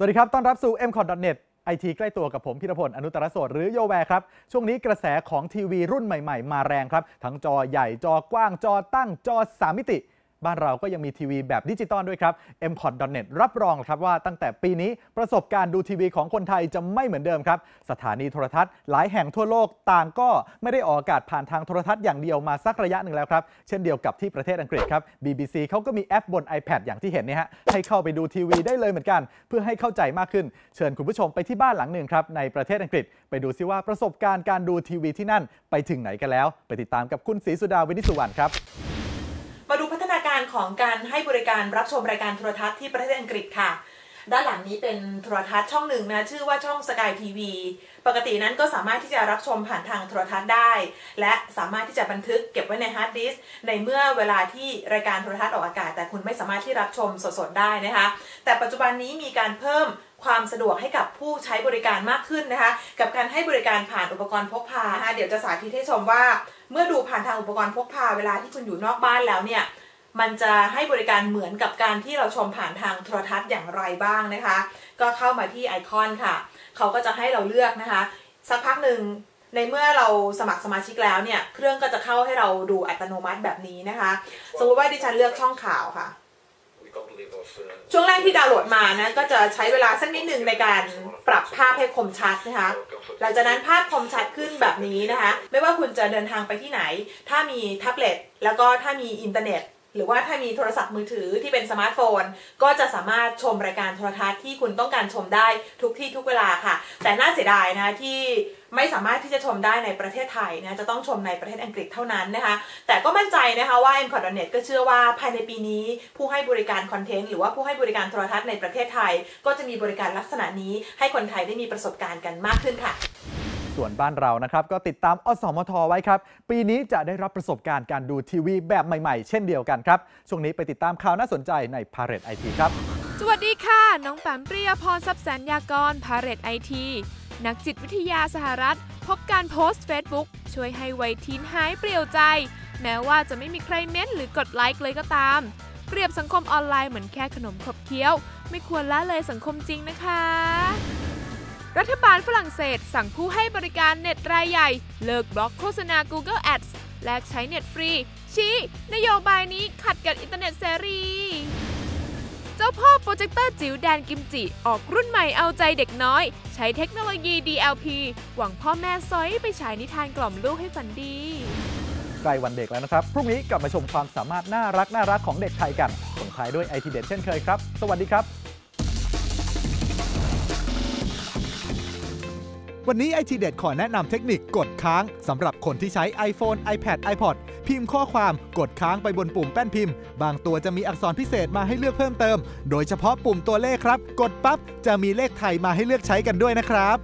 สวัสดีครับ ต้อนรับสู่ m c o t n e t ไอทีใกล้ตัวกับผมพิรพล อนุตรโสดหรือโยแวร์ครับ ช่วงนี้กระแสของทีวีรุ่นใหม่ ๆ มาแรงครับ ทั้งจอใหญ่จอกว้างจอตั้งจอ 3 มิติ บ้านเราก็ยังมีทีวีแบบดิจิตอลด้วยครับ m c o t n e t รับรองครับว่าตั้งแต่ปีนี้ประสบการณ์ดูทีวีของคนไทยจะไม่เหมือนเดิมครับ สถานีโทรทัศน์หลายแห่งทั่วโลกต่างก็ไม่ได้ออกอากาศผ่านทางโทรทัศน์อย่างเดียวมาสักระยะหนึ่งแล้วครับ เช่นเดียวกับที่ประเทศอังกฤษครับ BBC เขาก็มีแอปบน iPad อย่างที่เห็นเนี่ยฮะให้เข้าไปดูทีวีได้เลยเหมือนกัน เพื่อให้เข้าใจมากขึ้น เชิญคุณผู้ชมไปที่บ้านหลังหนึ่งครับในประเทศอังกฤษ ไปดูซิว่าประสบการณ์การดูทีวีที่นั่น ไปถึงไหนกันแล้ว ไปติดตามกับคุณศรีสุดาวินิสุวรรณครับ ดูพัฒนของการให้บริการรับชมรายการโทรทัศน์ที่ประเทศอังกฤษค่ะ ด้านหลังนี้เป็นโทรทัศน์ช่องหนึ่งนะ ชื่อว่าช่องสกายทีวีปกตินั้นก็สามารถที่จะรับชมผ่านทางโทรทัศน์ได้ และสามารถที่จะบันทึกเก็บไว้ในฮาร์ดดิสก์ในเมื่อเวลาที่รายการโทรทัศน์ออกอากาศ แต่คุณไม่สามารถที่รับชมสดๆได้นะคะ แต่ปัจจุบันนี้มีการเพิ่มความสะดวกให้กับผู้ใช้บริการมากขึ้นนะคะ กับการให้บริการผ่านอุปกรณ์พกพานะคะเดี๋ยวจะสาธิตให้ชมว่า เมื่อดูผ่านทางอุปกรณ์พกพาเวลาที่คุณอยู่นอกบ้านแล้วเนี่ย มันจะให้บริการเหมือนกับการที่เราชมผ่านทางโทรทัศน์อย่างไรบ้างนะคะ ก็เข้ามาที่ไอคอนค่ะ เขาก็จะให้เราเลือกนะคะ สักพักหนึ่งในเมื่อเราสมัครสมาชิกแล้วเนี่ย เครื่องก็จะเข้าให้เราดูอัตโนมัติแบบนี้นะคะ สมมติว่าดิฉันเลือกช่องข่าวค่ะ ช่วงแรกที่ดาวน์โหลดมานะก็จะใช้เวลาสักนิดหนึ่งในการปรับภาพให้คมชัดนะคะ หลังจากนั้นภาพคมชัดขึ้นแบบนี้นะคะ ไม่ว่าคุณจะเดินทางไปที่ไหน ถ้ามีแท็บเล็ตแล้วก็ถ้ามีอินเทอร์เน็ต หรือว่าถ้ามีโทรศัพท์มือถือที่เป็นสมาร์ทโฟน ก็จะสามารถชมรายการโทรทัศน์ที่คุณต้องการชมได้ทุกที่ทุกเวลาค่ะ แต่น่าเสียดายนะที่ไม่สามารถที่จะชมได้ในประเทศไทยนะจะต้องชมในประเทศอังกฤษเท่านั้นนะคะ แต่ก็มั่นใจนะคะว่า m c o t n e t ก็เชื่อว่าภายในปีนี้ ผู้ให้บริการคอนเทนต์หรือว่าผู้ให้บริการโทรทัศน์ในประเทศไทย ก็จะมีบริการลักษณะนี้ให้คนไทยได้มีประสบการณ์กันมากขึ้นค่ะ ส่วนบ้านเรานะครับ ก็ติดตามอสมทไว้ครับ ปีนี้จะได้รับประสบการณ์การดูทีวีแบบใหม่ๆ เช่นเดียวกันครับ ช่วงนี้ไปติดตามข่าวน่าสนใจใน p a r e t IT ครับ สวัสดีค่ะ น้องแปมเปรียพรทรัพย์แสนยากรพาเรตไอทีนักจิตวิทยาสหรัฐ พบการโพสต์ Facebook ช่วยให้วัยทีนหายเปลี่ยวใจ แม้ว่าจะไม่มีใครเม้นหรือกดไลค์เลยก็ตาม เปรียบสังคมออนไลน์เหมือนแค่ขนมขบเคี้ยว ไม่ควรละเลยสังคมจริงนะคะ รัฐบาลฝรั่งเศสสั่งผู้ให้บริการเน็ตรายใหญ่ เลิกบล็อกโฆษณา Google Ads แลกใช้เน็ตฟรี ชี้ นโยบายนี้ขัดกับอินเทอร์เน็ตเสรี เจ้าพ่อโปรเจคเตอร์จิ๋วแดนกิมจิ ออกรุ่นใหม่เอาใจเด็กน้อย ใช้เทคโนโลยี DLP หวังพ่อแม่ซอยไปฉายนิทานกล่อมลูกให้ฝันดีใกล้วันเด็กแล้วนะครับ พรุ่งนี้กลับมาชมความสามารถน่ารักน่ารักของเด็กไทยกันส่งท้ายด้วยไอทีเด็ดเช่นเคยครับ สวัสดีครับ วันนี้ไอทีเด็ดขอแนะนำเทคนิคกดค้างสำหรับคนที่ใช้ iPhone, iPad, iPod พิมพ์ข้อความกดค้างไปบนปุ่มแป้นพิมพ์ บางตัวจะมีอักษรพิเศษมาให้เลือกเพิ่มเติม โดยเฉพาะปุ่มตัวเลขครับ กดปั๊บจะมีเลขไทยมาให้เลือกใช้กันด้วยนะครับ